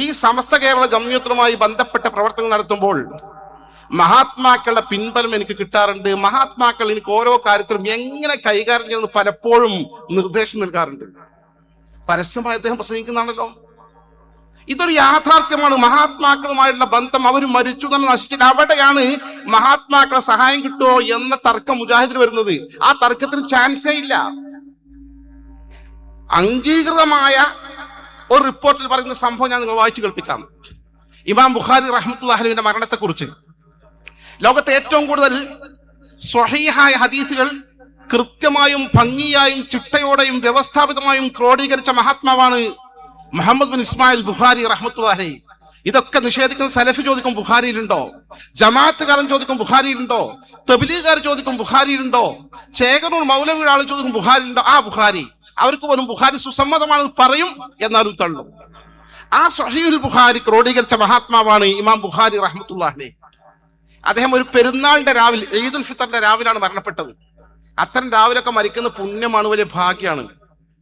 [SPEAKER 1] ഈ സമസ്ത കേരള ഗമ്യൂത്രമായി ബന്ധപ്പെട്ട പ്രവർത്തനങ്ങൾ നടത്തുമ്പോൾ മഹാത്മാക്കളുടെ പിൻബലം എനിക്ക് കിട്ടാറുണ്ട്. മഹാത്മാക്കൾ എനിക്ക് ഓരോ കാര്യത്തിലും എങ്ങനെ കൈകാര്യം ചെയ്യുന്നത് പലപ്പോഴും നിർദ്ദേശം നൽകാറുണ്ട്. പരസ്യമായി അദ്ദേഹം പ്രസംഗിക്കുന്നതാണല്ലോ. ഇതൊരു യാഥാർത്ഥ്യമാണ്. മഹാത്മാക്കളുമായുള്ള ബന്ധം അവർ മരിച്ചു തന്നെ നശിച്ചിട്ട് അവിടെയാണ് മഹാത്മാക്കളെ സഹായം കിട്ടുമോ എന്ന തർക്കം മുജാഹിദിൽ വരുന്നത്. ആ തർക്കത്തിന് ചാൻസേ ഇല്ല. അംഗീകൃതമായ ഒരു റിപ്പോർട്ടിൽ പറയുന്ന സംഭവം ഞാൻ നിങ്ങൾ വായിച്ചു കേൾപ്പിക്കാം. ഇമാം ബുഖാരി റഹ്മത്തുല്ലാഹുവിന്റെ മരണത്തെക്കുറിച്ച്. ലോകത്തെ ഏറ്റവും കൂടുതൽ സ്വഹീഹായ ഹദീസുകൾ കൃത്യമായും ഭംഗിയായും ചിട്ടയോടെയും വ്യവസ്ഥാപിതമായും ക്രോഡീകരിച്ച മഹാത്മാവാണ് മുഹമ്മദ് ബിൻ ഇസ്മായിൽ ബുഖാരി റഹ്മത്തുല്ലാഹി ഇതൊക്കെ നിഷേധിക്കുന്ന സലഫ് ചോദിക്കും ബുഖാരിയിലുണ്ടോ? ജമാഅത്തുകാരൻ ചോദിക്കും ബുഖാരിയിലുണ്ടോ? തബിലീകാർ ചോദിക്കും ബുഖാരിയിലുണ്ടോ? ചേകനൂർ മൗലവിയുടെ ആൾ ചോദിക്കും ബുഖാരിയിലുണ്ടോ? ആ ബുഖാരി. അവർക്ക് പോലും ബുഖാരി സുസമ്മതമാണെന്ന് പറയും എന്നാലും തള്ളും. ആ സഹീൽ ബുഖാരി ക്രോഡീകരിച്ച മഹാത്മാവാണ് ഇമാം ബുഖാരി റഹ്മത്തുല്ലാഹി അദ്ദേഹം ഒരു പെരുന്നാളിന്റെ രാവിലെ ഈദുൽ ഫിത്തറിന്റെ രാവിലാണ് മരണപ്പെട്ടത്. അത്തരം രാവിലൊക്കെ മരിക്കുന്ന പുണ്യമാണ് വലിയ ഭാഗ്യമാണ്.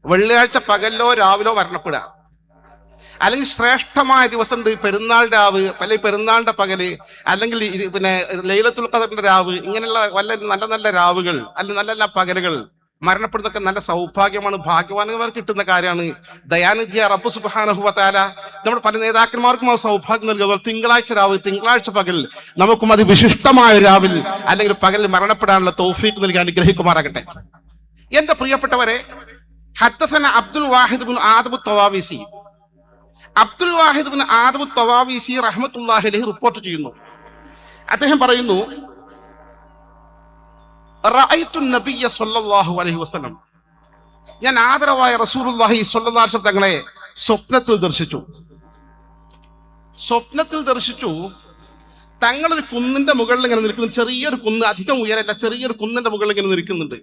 [SPEAKER 1] വെള്ളിയാഴ്ച പകലിലോ രാവിലോ മരണപ്പെടുക. അല്ലെങ്കിൽ ശ്രേഷ്ഠമായ ദിവസം ഉണ്ട് പെരുന്നാൾ രാവ് അല്ലെങ്കിൽ പെരുന്നാളിന്റെ പകൽ അല്ലെങ്കിൽ പിന്നെ ലൈലത്തുൽ ഖദറിന്റെ രാവ് ഇങ്ങനെയുള്ള വല്ല നല്ല നല്ല രാവുകൾ അല്ലെങ്കിൽ നല്ല നല്ല പകലുകൾ മരണപ്പെടുന്നൊക്കെ നല്ല സൗഭാഗ്യമാണ് ഭാഗ്യവാനന്മാർ കിട്ടുന്ന കാര്യമാണ്. ദയാനിധിയ റബ്ബു സുബാനഹുവത്താല നമ്മുടെ പല നേതാക്കന്മാർക്കും ആ സൗഭാഗ്യം നൽകുക തിങ്കളാഴ്ച രാവ് തിങ്കളാഴ്ച പകൽ നമുക്കും അത് വിശിഷ്ടമായ രാവിൽ അല്ലെങ്കിൽ പകൽ മരണപ്പെടാനുള്ള തോഫീക്ക് നൽകി അനുഗ്രഹിക്കുമാറാകട്ടെ. എന്റെ പ്രിയപ്പെട്ടവരെ ഹത്തസന അബ്ദുൽ വാഹിദ് ആദബു തവാവിസി അബ്ദുൽ വാഹിദ് ബിൻ ആദബു തവാവിസി റഹ്മത്തുല്ലാഹി അലൈഹി റിപ്പോർട്ട് ചെയ്യുന്നു. അദ്ദേഹം പറയുന്നു റഅയ്തു നബിയ്യ സ്വല്ലല്ലാഹു അലൈഹി വസല്ലം. ഞാൻ ആദരവായ റസൂലുള്ളാഹി സ്വല്ലല്ലാഹു തങ്ങളെ സ്വപ്നത്തിൽ ദർശിച്ചു. സ്വപ്നത്തിൽ ദർശിച്ചു. തങ്ങളൊരു കുന്നിന്റെ മുകളിൽ ഇങ്ങനെ നിൽക്കുന്നു. ചെറിയൊരു കുന്ന് അധികം ഉയരല്ല ചെറിയൊരു കുന്നിന്റെ മുകളിൽ ഇങ്ങനെ നിൽക്കുന്നുണ്ട്.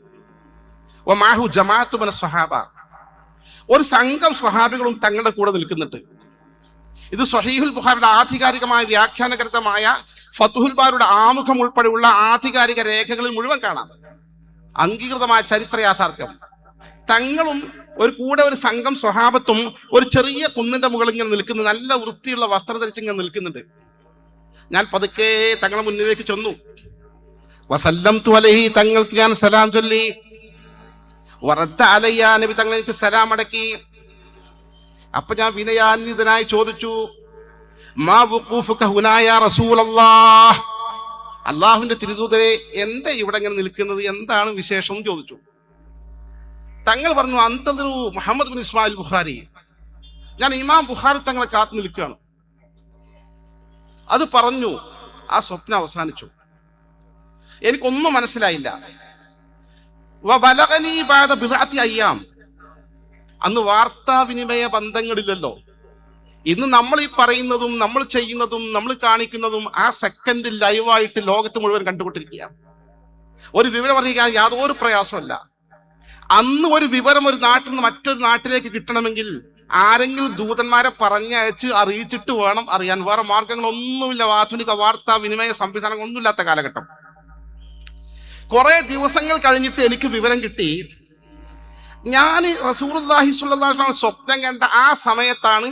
[SPEAKER 1] ഒമാഹു ജമാഅത്തു മിന സ്വഹാബ. ഒരു സംഘം സ്വഹാബികളും തങ്ങളുടെ കൂടെ നിൽക്കുന്നുണ്ട്. ഇത് സ്വഹീഹുൽ ബുഖാരിയുടെ ആധികാരികമായ വ്യാഖ്യാനകൃതമായ ഫതുഹുൽ ബാരുടെ ആമുഖം ഉൾപ്പെടെയുള്ള ആധികാരിക രേഖകളിൽ മുഴുവൻ കാണാം. അംഗീകൃതമായ ചരിത്ര യാഥാർത്ഥ്യം. തങ്ങളും ഒരു കൂടെ ഒരു സംഘം സ്വഹാബത്തും ഒരു ചെറിയ കുന്നിന്റെ മുകളിൽ ഇങ്ങനെ നിൽക്കുന്നു. നല്ല വൃത്തിയുള്ള വസ്ത്രം ധരിച്ച് ഇങ്ങനെ നിൽക്കുന്നുണ്ട്. ഞാൻ പതുക്കെ തങ്ങളെ മുന്നിലേക്ക് ചെന്നു. വസല്ലം തുലഹി തങ്ങൾക്ക് ഞാൻ സലാം ചൊല്ലി. വറദ്ദ അലയ്യ നബി തങ്ങൾ സലാം അടക്കി. അപ്പൊ ഞാൻ വിനയാന്വിതനായി ചോദിച്ചു മാ റസൂലല്ലാഹ്? അള്ളാഹുവിന്റെ തിരുദൂതരെ എന്താ ഇവിടെ ഇങ്ങനെ നിൽക്കുന്നത്? എന്താണ് വിശേഷം? ചോദിച്ചു. തങ്ങൾ പറഞ്ഞു അന്തരു മുഹമ്മദ് ബിൻ ഇസ്മായിൽ ബുഖാരി. ഞാൻ ഇമാം ബുഖാരി തങ്ങളെ കാത്തു നിൽക്കുകയാണ്. അത് പറഞ്ഞു ആ സ്വപ്നം അവസാനിച്ചു. എനിക്കൊന്നും മനസ്സിലായില്ല. അയ്യാം. അന്ന് വാർത്താവിനിമയ ബന്ധങ്ങളില്ലല്ലോ. ഇന്ന് നമ്മൾ ഈ പറയുന്നതും നമ്മൾ ചെയ്യുന്നതും നമ്മൾ കാണിക്കുന്നതും ആ സെക്കൻഡ് ലൈവായിട്ട് ലോകത്ത് മുഴുവൻ കണ്ടുകൊണ്ടിരിക്കുകയാണ്. ഒരു വിവരം അറിയിക്കാൻ യാതൊരു പ്രയാസമല്ല അന്ന് ഒരു വിവരം ഒരു നാട്ടിൽ നിന്ന് മറ്റൊരു നാട്ടിലേക്ക് കിട്ടണമെങ്കിൽ ആരെങ്കിലും ദൂതന്മാരെ പറഞ്ഞയച്ച് അറിയിച്ചിട്ട് വേണം അറിയാൻ. വേറെ മാർഗങ്ങളൊന്നുമില്ല. ആധുനിക വാർത്താ വിനിമയ സംവിധാനങ്ങളൊന്നുമില്ലാത്ത കാലഘട്ടം. കുറെ ദിവസങ്ങൾ കഴിഞ്ഞിട്ട് എനിക്ക് വിവരം കിട്ടി. ഞാൻ റസൂർഹി സുല്ലാ സ്വപ്നം കണ്ട ആ സമയത്താണ്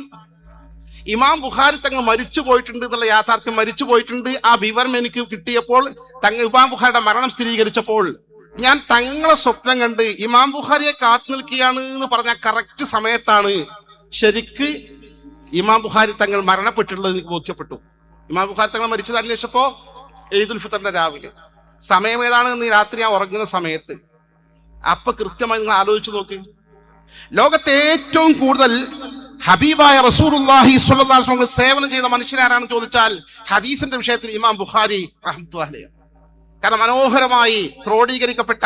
[SPEAKER 1] ഇമാം ബുഖാരി തങ്ങൾ മരിച്ചു പോയിട്ടുണ്ട് എന്നുള്ള യാഥാർത്ഥ്യം മരിച്ചു പോയിട്ടുണ്ട്. ആ വിവരം എനിക്ക് കിട്ടിയപ്പോൾ തങ്ങൾ ഇമാം ബുഖാരിയുടെ മരണം സ്ഥിരീകരിച്ചപ്പോൾ ഞാൻ തങ്ങളെ സ്വപ്നം കണ്ട് ഇമാം ബുഖാരിയെ കാത്തു നിൽക്കുകയാണ് എന്ന് പറഞ്ഞ കറക്റ്റ് സമയത്താണ് ശരിക്ക് ഇമാം ബുഖാരി തങ്ങൾ മരണപ്പെട്ടിട്ടുള്ളത് എനിക്ക് ബോധ്യപ്പെട്ടു. ഇമാം ബുഖാരി തങ്ങൾ മരിച്ചത് അന്വേഷിച്ചപ്പോ ഈദുൽ ഫിത്തറിന്റെ രാവിലെ. സമയം ഏതാണ് രാത്രി ഞാൻ ഉറങ്ങുന്ന സമയത്ത്. അപ്പൊ കൃത്യമായി നിങ്ങൾ ആലോചിച്ച് നോക്ക്. ലോകത്തെ ഏറ്റവും കൂടുതൽ ഹബീബായ വസല്ലം സേവനം ചെയ്ത മനുഷ്യനാരാണെന്ന് ചോദിച്ചാൽ ഹദീസിന്റെ വിഷയത്തിൽ ഇമാം ബുഖാരി കാരണം മനോഹരമായി ക്രോഡീകരിക്കപ്പെട്ട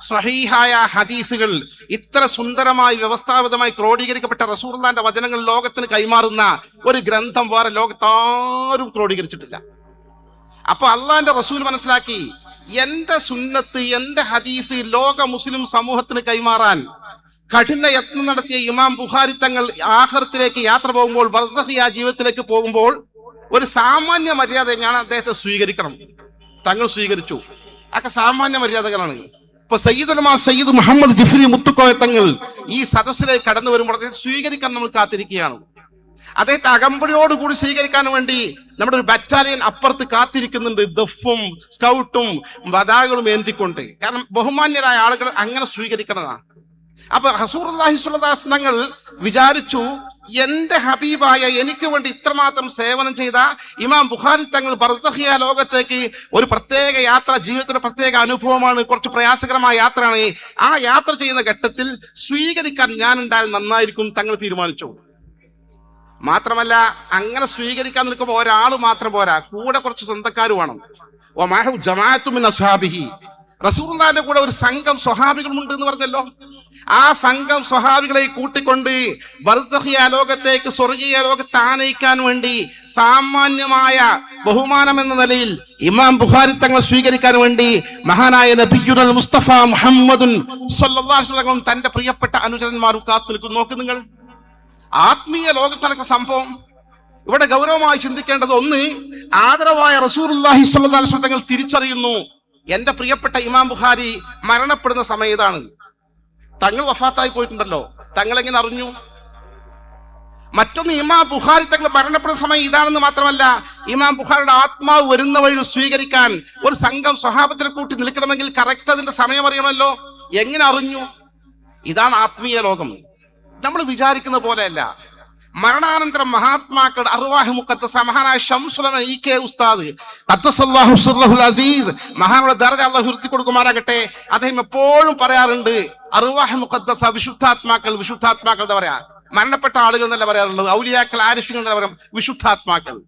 [SPEAKER 1] സഹീഹായ ഹദീസുകൾ ഇത്ര സുന്ദരമായി വ്യവസ്ഥാപിതമായി ക്രോഡീകരിക്കപ്പെട്ട റസൂർലാന്റെ വചനങ്ങൾ ലോകത്തിന് കൈമാറുന്ന ഒരു ഗ്രന്ഥം വേറെ ലോകത്താരും ക്രോഡീകരിച്ചിട്ടില്ല. അപ്പൊ അള്ളാന്റെ റസൂൽ മനസ്സിലാക്കി എന്റെ സുന്നത്ത് എന്റെ ഹദീസ് ലോക മുസ്ലിം സമൂഹത്തിന് കൈമാറാൻ കഠിന യത്നം നടത്തിയ ഇമാം ബുഖാരി തങ്ങൾ ആഹ്റത്തിലേക്ക് യാത്ര പോകുമ്പോൾ ബർസഹിയ ജീവിതത്തിലേക്ക് പോകുമ്പോൾ ഒരു സാമാന്യ മര്യാദ ഞാൻ അദ്ദേഹത്തെ സ്വീകരിക്കണം? തങ്ങൾ സ്വീകരിച്ചു. ഒക്കെ സാമാന്യ മര്യാദകളാണ്. ഇപ്പൊ സയ്യിദുലമാ സയ്യിദ് മുഹമ്മദ് ജിഫ്രി മുത്തുക്കോയ തങ്ങൾ ഈ സദസ്സിലേക്ക് കടന്നു വരുമ്പോൾ അദ്ദേഹത്തെ സ്വീകരിക്കാൻ നമ്മൾ കാത്തിരിക്കുകയാണ്. അദ്ദേഹത്തെ അകമ്പടിയോടുകൂടി സ്വീകരിക്കാൻ വേണ്ടി നമ്മുടെ ഒരു ബറ്റാലിയൻ അപ്പുറത്ത് കാത്തിരിക്കുന്നുണ്ട്. ദഫും സ്കൗട്ടും പതാകകളും ഏന്തിക്കൊണ്ട്. കാരണം ബഹുമാന്യരായ ആളുകൾ അങ്ങനെ സ്വീകരിക്കണതാണ് അപ്പൊ ഹസൂർഹി തങ്ങൾ വിചാരിച്ചു എന്റെ ഹബീബായ എനിക്ക് വേണ്ടി ഇത്രമാത്രം സേവനം ചെയ്ത ഇമാം ബുഖാരി തങ്ങൾ ബർസഹിയ ലോകത്തേക്ക് ഒരു പ്രത്യേക യാത്ര ജീവിതത്തിന്റെ പ്രത്യേക അനുഭവമാണ് കുറച്ച് പ്രയാസകരമായ യാത്രയാണ്. ആ യാത്ര ചെയ്യുന്ന ഘട്ടത്തിൽ സ്വീകരിക്കാൻ ഞാൻ ഉണ്ടായാൽ നന്നായിരിക്കും തങ്ങൾ തീരുമാനിച്ചു. മാത്രമല്ല അങ്ങനെ സ്വീകരിക്കാൻ നിൽക്കുമ്പോൾ ഒരാൾ മാത്രം പോരാ. കൂടെ കുറച്ച് സ്വന്തക്കാർ വേണം. ഓ മാഹു ജമാഅത്തുമിൻ അസ്ഹാബിഹി. റസൂലുള്ളാഹിന്റെ കൂടെ ഒരു സംഘം സ്വഹാബികളുണ്ട് എന്ന് പറഞ്ഞല്ലോ. ആ സംഘം സ്വഹാബികളെ കൂട്ടിക്കൊണ്ട് ബർസഹിയ ലോകത്തേക്ക് സ്വർഗീയ ലോകത്ത് ആനയിക്കാൻ വേണ്ടി സാമാന്യമായ ബഹുമാനം എന്ന നിലയിൽ ഇമാം ബുഖാരി തങ്ങളെ സ്വീകരിക്കാൻ വേണ്ടി മഹാനായ നബിയുൽ മുസ്തഫ മുഹമ്മദുൻ തന്റെ പ്രിയപ്പെട്ട അനുചരന്മാരും കാത്തു നിൽക്കും നോക്ക് നിങ്ങൾ. ആത്മീയ ലോകത്തിനൊക്കെ സംഭവം. ഇവിടെ ഗൗരവമായി ചിന്തിക്കേണ്ടത് ഒന്ന് ആദരവായ റസൂർഹി തങ്ങൾ തിരിച്ചറിയുന്നു. എന്റെ പ്രിയപ്പെട്ട ഇമാം ബുഹാരി മരണപ്പെടുന്ന സമയത്താണ് തങ്ങൾ വഫാത്തായി പോയിട്ടുണ്ടല്ലോ. തങ്ങൾ എങ്ങനെ അറിഞ്ഞു? മറ്റൊന്ന് ഇമാം ബുഹാരി തങ്ങൾ മരണപ്പെടുന്ന സമയം ഇതാണെന്ന് മാത്രമല്ല ഇമാം ബുഹാരിയുടെ ആത്മാവ് വരുന്ന വഴി സ്വീകരിക്കാൻ ഒരു സംഘം സ്വഹാബത്തിനെ കൂട്ടി നിൽക്കണമെങ്കിൽ കറക്റ്റ് അതിന്റെ സമയം അറിയണമല്ലോ. എങ്ങനെ അറിഞ്ഞു? ഇതാണ് ആത്മീയ ലോകം. നമ്മൾ വിചാരിക്കുന്ന പോലെയല്ല. മരണാനന്തരം മഹാത്മാക്കളുടെ അറുവാഹ് മുക്കത്ത് മഹാനായ ഷംസുലമ ഇ കെ ഉസ്താദ് അസീസ് മഹാനുടെ ദർജ അള്ളാഹു ഉരുത്തി കൊടുക്കുമാരാകട്ടെ അദ്ദേഹം എപ്പോഴും പറയാറുണ്ട് അറുവാഹ് മുക്കത്തസ വിശുദ്ധാത്മാക്കൾ വിശുദ്ധാത്മാക്കൾ എന്താ പറയാ. മരണപ്പെട്ട ആളുകൾ എന്നല്ല പറയാറുള്ളത് ഔലിയാക്കൾ ആരിഫികൾ എന്നല്ല പറയാം വിശുദ്ധാത്മാക്കൾ.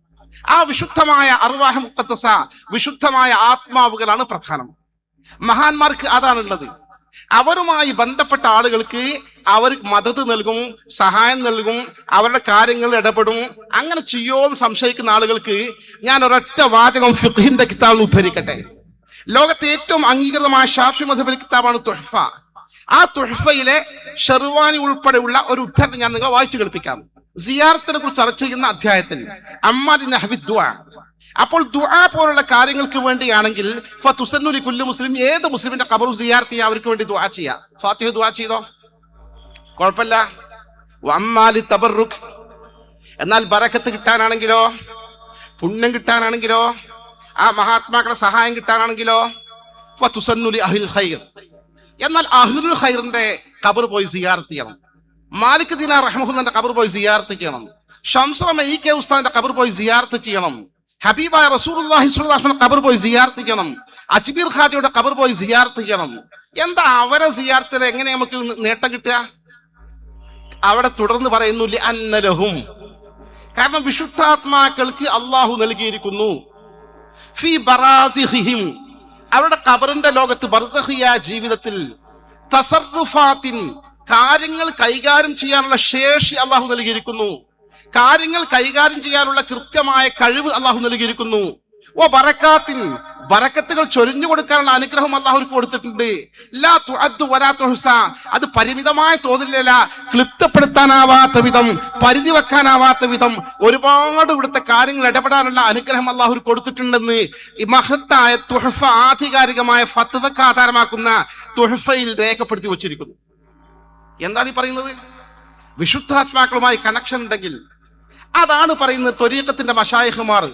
[SPEAKER 1] ആ വിശുദ്ധമായ അറുവാഹ് മുക്കത്തസ വിശുദ്ധമായ ആത്മാവുകളാണ് പ്രധാനം. മഹാന്മാർക്ക് അതാണുള്ളത്. അവരുമായി ബന്ധപ്പെട്ട ആളുകൾക്ക് അവർ മദത് നൽകും സഹായം നൽകും അവരുടെ കാര്യങ്ങളിൽ ഇടപെടും. അങ്ങനെ ചെയ്യുമോ എന്ന് സംശയിക്കുന്ന ആളുകൾക്ക് ഞാൻ ഒരൊറ്റ വാചകം ഫിഖിന്റെ കിതാബിൽ ഉദ്ധരിക്കട്ടെ. ലോകത്തെ ഏറ്റവും അംഗീകൃതമായ ഷാഫി മധുബൽ കിതാബാണ് തുഹഫ. ആ തുഹഫയിലെ ഷെർവാനി ഉൾപ്പെടെയുള്ള ഒരു ഉദ്ധരണി ഞാൻ നിങ്ങളെ വായിച്ചു കേൾപ്പിക്കാം. സിയാറത്തിനെ കുറിച്ച് ചർച്ച ചെയ്യുന്ന അധ്യായത്തിൽ അമ്മാദി ദുആ. അപ്പോൾ ദുആ പോലുള്ള കാര്യങ്ങൾക്ക് വേണ്ടിയാണെങ്കിൽ കുല്ലു മുസ്ലിം ഏത് മുസ്ലിമിന്റെ കബർ സിയാർത്ത് അവർക്ക് വേണ്ടി ദുആ ചെയ്യാം. ഫാത്തിഹ ദുആ ചെയ്തോ? കുഴപ്പമില്ല. വമ്മാലി തബറുഖ് എന്നാൽ ബറക്കത്ത് കിട്ടാനാണെങ്കിലോ? പുണ്യം കിട്ടാനാണെങ്കിലോ? ആ മഹാത്മാക്കളുടെ സഹായം കിട്ടാനാണെങ്കിലോ? ഫതുസന്നുലി അഹിൽ ഖൈർ. എന്നാൽ അഹ്ലുൽ ഖൈറിന്റെ കബർ പോയി സിയാർത്ത് ചെയ്യണം. മാലിക് ദീന റഹ്മുന്റെ കബർ പോയി സിയാർത്ത് ചെയ്യണം. ഷംസുറമ ഇ കെ ഉസ്താദിന്റെ കബർ പോയി സിയാർത്ത് ചെയ്യണം. ഹബീബായ വസല്ലം കബർ പോയി സിയാർത്ത് ചെയ്യണം. അജ്ബീർ ഖാജയുടെ കബർ പോയി സിയാർത്ത് ചെയ്യണം. എന്താ അവരെ സിയാർത്തിൽ എങ്ങനെ നമുക്ക് നേട്ടം കിട്ടുക? അവിടെ തുടർന്ന് പറയുന്നു അന്നലഹും കാരണം വിശുദ്ധാത്മാക്കൾക്ക് അള്ളാഹു നൽകിയിരിക്കുന്നു. ബറാസിഹിം അവരുടെ കബറിന്റെ ലോകത്ത് ബർസഹിയ ജീവിതത്തിൽ തസറുഫാത്തിൻ കാര്യങ്ങൾ കൈകാര്യം ചെയ്യാനുള്ള ശേഷി അള്ളാഹു നൽകിയിരിക്കുന്നു. കാര്യങ്ങൾ കൈകാര്യം ചെയ്യാനുള്ള കൃത്യമായ കഴിവ് അള്ളാഹു നൽകിയിരിക്കുന്നു. ഓ ബറക്കാത്തിൻ ബറക്കത്തുകൾ ചൊരിഞ്ഞു കൊടുക്കാനുള്ള അനുഗ്രഹം അള്ളാഹുർക്ക് കൊടുത്തിട്ടുണ്ട്. ലാ തുഅദ്ദു വലാ തുഹ്സ അത് പരിമിതമായ തോതിലല്ല ക്ലിപ്തപ്പെടുത്താനാവാത്ത വിധം പരിധി വെക്കാനാവാത്ത വിധം ഒരുപാട് ഇവിടുത്തെ കാര്യങ്ങൾ ഇടപെടാനുള്ള അനുഗ്രഹം അള്ളാഹു കൊടുത്തിട്ടുണ്ടെന്ന് ഈ മഹത്തായ തുഹഫ ആധികാരികമായ ഫത്വക്ക് ആധാരമാക്കുന്ന തുഹഫയിൽ രേഖപ്പെടുത്തി വച്ചിരിക്കുന്നു. എന്താണ് ഈ പറയുന്നത്? വിശുദ്ധാത്മാക്കളുമായി കണക്ഷൻ ഉണ്ടെങ്കിൽ അതാണ് പറയുന്നത് ത്വരീക്കത്തിന്റെ മഷായഹുമാർ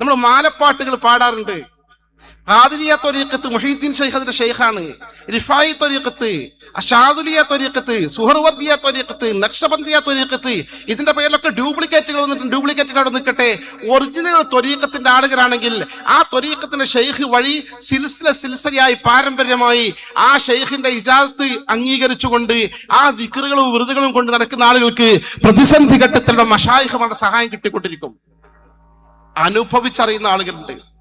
[SPEAKER 1] നമ്മൾ മാലപ്പാട്ടുകൾ പാടാറുണ്ട്. ഖാദിരിയ ത്വരീക്കത്ത് മുഹീദ്ദീൻ ഷെയ്ഖദിന്റെ ഷെയ്ഖാണ്. റിഫായി ത്വരീക്കത്ത് അഷാദുലിയ ത്വരീക്കത്ത് സുഹർവർദിയ ത്വരീക്കത്ത് നക്ഷബന്ദിയ ത്വരീക്കത്ത് ഇതിന്റെ പേരിലൊക്കെ ഡ്യൂപ്ലിക്കേറ്റുകൾ വന്നിട്ടുണ്ട്. ഡ്യൂപ്ലിക്കേറ്റുകൾ അവിടെ നിൽക്കട്ടെ. ഒറിജിനൽ ത്വരീക്കത്തിന്റെ ആളുകളാണെങ്കിൽ ആ ത്വരീക്കത്തിന്റെ ഷെയ്ഖ് വഴി സിൽസില സിൽസയായി പാരമ്പര്യമായി ആ ഷെയ്ഖിന്റെ ഇജാസത്ത് അംഗീകരിച്ചുകൊണ്ട് ആ ദിക്കറുകളും വിറുതുകളും കൊണ്ട് നടക്കുന്ന ആളുകൾക്ക് പ്രതിസന്ധി ഘട്ടത്തിലുള്ള മഷായിഹമാരുടെ സഹായം കിട്ടിക്കൊണ്ടിരിക്കും. അനുഭവിച്ചറിയുന്ന ആളുകളുണ്ട്.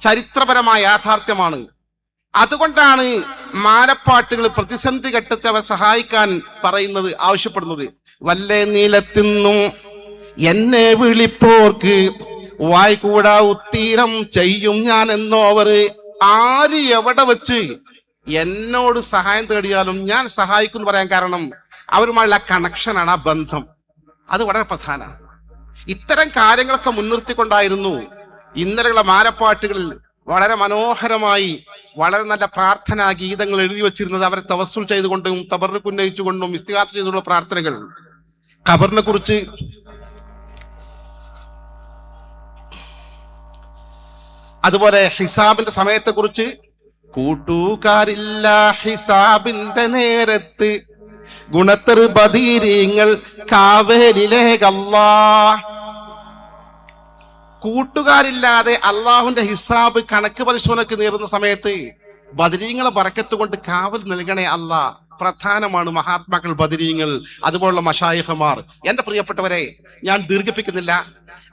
[SPEAKER 1] ചരിത്രപരമായ യാഥാർത്ഥ്യമാണ്. അതുകൊണ്ടാണ് മാലപ്പാട്ടുകൾ പ്രതിസന്ധി ഘട്ടത്തെ അവരെ സഹായിക്കാൻ പറയുന്നത് ആവശ്യപ്പെടുന്നത്. വല്ലേ നീലത്തിന്നും എന്നെ വിളിപ്പോർക്ക് വായ്കൂടാ ഉത്തീരം ചെയ്യും ഞാൻ എന്നോവർ ആര് എവിടെ വെച്ച് എന്നോട് സഹായം തേടിയാലും ഞാൻ സഹായിക്കും എന്ന് പറയാൻ കാരണം അവരുമായുള്ള കണക്ഷനാണ് ആ ബന്ധം. അത് വളരെ പ്രധാനമാണ്. ഇത്തരം കാര്യങ്ങളൊക്കെ മുൻനിർത്തിക്കൊണ്ടായിരുന്നു ഇന്നലെയുള്ള മാലപ്പാട്ടുകളിൽ വളരെ മനോഹരമായി വളരെ നല്ല പ്രാർത്ഥനാ ഗീതങ്ങൾ എഴുതി വച്ചിരുന്നത് അവരെ തവസ്സുൽ ചെയ്തുകൊണ്ടും തബറുക്കുന്നയിച്ചുകൊണ്ടും ഇസ്തികാത്ത ചെയ്തുള്ള പ്രാർത്ഥനകൾ. ഖബറിനെ കുറിച്ച് അതുപോലെ ഹിസാബിന്റെ സമയത്തെ കുറിച്ച് കൂട്ടുകാരില്ല ഹിസാബിന്റെ നേരത്ത് ഗുണത്തെറു ബദീരീങ്ങൾ കാവേരിലേകല്ലാ കൂട്ടുകാരില്ലാതെ അള്ളാഹുവിന്റെ ഹിസാബ് കണക്ക് പരിശോധനക്ക് നേരുന്ന സമയത്ത് ബദരീങ്ങളെ പറക്കത്ത് കൊണ്ട് കാവൽ നൽകണേ അല്ല പ്രധാനമാണ് മഹാത്മാക്കൾ ബദരീങ്ങൾ അതുപോലുള്ള മഷായിഹമാർ. എന്റെ പ്രിയപ്പെട്ടവരെ ഞാൻ ദീർഘിപ്പിക്കുന്നില്ല.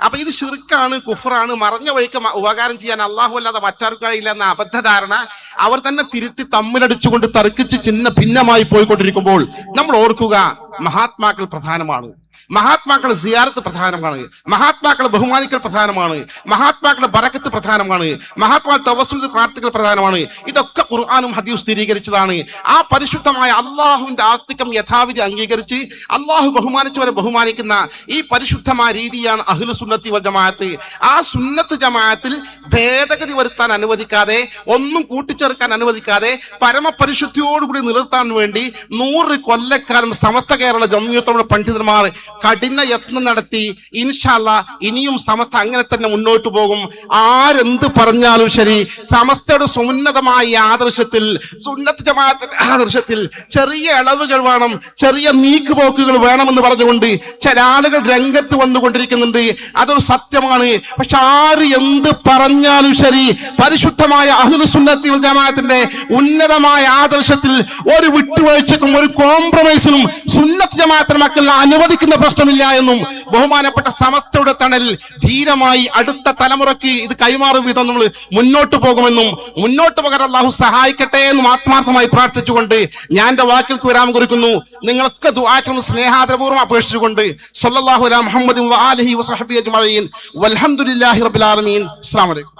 [SPEAKER 1] അപ്പൊ ഇത് ഷിർക്കാണ് കുഫറാണ് മറഞ്ഞ വഴിക്ക് ഉപകാരം ചെയ്യാൻ അള്ളാഹു അല്ലാതെ മറ്റാർക്കും കഴിയില്ല എന്ന അബദ്ധധാരണ അവർ തന്നെ തിരുത്തി തമ്മിലടിച്ചുകൊണ്ട് തർക്കിച്ച് ചിന്ന ഭിന്നമായി പോയിക്കൊണ്ടിരിക്കുമ്പോൾ നമ്മൾ ഓർക്കുക മഹാത്മാക്കൾ പ്രധാനമാണ്. മഹാത്മാക്കളെ സിയാറത്ത് പ്രധാനമാണ്. മഹാത്മാക്കളെ ബഹുമാനിക്കൽ പ്രധാനമാണ്. മഹാത്മാക്കളുടെ ബറക്കത്ത് പ്രധാനമാണ്. മഹാത്മാ തവസ്സുൽ പ്രാർത്ഥിക്കൽ പ്രധാനമാണ്. ഇതൊക്കെ ഖുർആാനും ഹദീവ് സ്ഥിരീകരിച്ചതാണ്. ആ പരിശുദ്ധമായ അള്ളാഹുവിന്റെ ആസ്തിക്കം യഥാവിധി അംഗീകരിച്ച് അള്ളാഹു ബഹുമാനിച്ചവരെ ബഹുമാനിക്കുന്ന ഈ പരിശുദ്ധമായ രീതിയാണ് അഹ്ലു സുന്നത്തി വൽ ജമാഅത്ത്. ആ സുന്നത്ത് ജമാഅത്തിൽ ഭേദഗതി വരുത്താൻ അനുവദിക്കാതെ ഒന്നും കൂട്ടിച്ചേർക്കാൻ അനുവദിക്കാതെ പരമപരിശുദ്ധിയോടുകൂടി നിലനിർത്താൻ വേണ്ടി നൂറ് കൊല്ലക്കാലം സമസ്ത കേരള ജമ്മിയത്തോടെ പണ്ഡിതന്മാർ കഠിന യത്നം നടത്തി ഇൻഷാല്ല ഇനിയും സമസ്ത അങ്ങനെ തന്നെ മുന്നോട്ട് പോകും. ആരെന്ത് പറഞ്ഞാലും ശരി സമസ്തയുടെ സുന്നതമായ ആദർശത്തിൽ സുന്നത്ത് ജമാഅത്തിന്റെ ആദർശത്തിൽ ചെറിയ ഇളവുകൾ വേണം ചെറിയ നീക്കുപോക്കുകൾ വേണമെന്ന് പറഞ്ഞുകൊണ്ട് ചില ആളുകൾ രംഗത്ത് വന്നുകൊണ്ടിരിക്കുന്നുണ്ട്. അതൊരു സത്യമാണ്. പക്ഷെ ആര് എന്ത് പറഞ്ഞാലും ശരി പരിശുദ്ധമായ അഹ്ലു സുന്നത്തി വൽ ജമാഅത്തിന്റെ ഉന്നതമായ ആദർശത്തിൽ ഒരു വിട്ടുവീഴ്ചക്കും ഒരു കോംപ്രമൈസിനും സുന്നത്ത് ജമാഅത്തിന് മക്കൾ അനുവദിക്കുന്ന പ്രശ്നമില്ല എന്നും ബഹുമാനപ്പെട്ട സമസ്തയുടെ തണൽ ധീരമായി അടുത്ത തലമുറയ്ക്ക് ഇത് കൈമാറും വിധം നമ്മൾ മുന്നോട്ട് പോകുമെന്നും മുന്നോട്ട് പകരം അള്ളാഹു സഹായിക്കട്ടെ എന്നും ആത്മാർത്ഥമായി പ്രാർത്ഥിച്ചുകൊണ്ട് ഞാൻ എന്റെ വാക്കിൽ വരാൻ കുറിക്കുന്നു. നിങ്ങൾക്ക് ദുആക്കളും സ്നേഹാദരപൂർവം അപേക്ഷിച്ചുകൊണ്ട് സല്ലല്ലാഹു അലാ മുഹമ്മദ് വആലിഹി വസഹബി അജ്മഈൻ. വൽഹംദുലില്ലാഹി റബ്ബിൽ ആലമീൻ. അസ്സലാമു അലൈക്കും.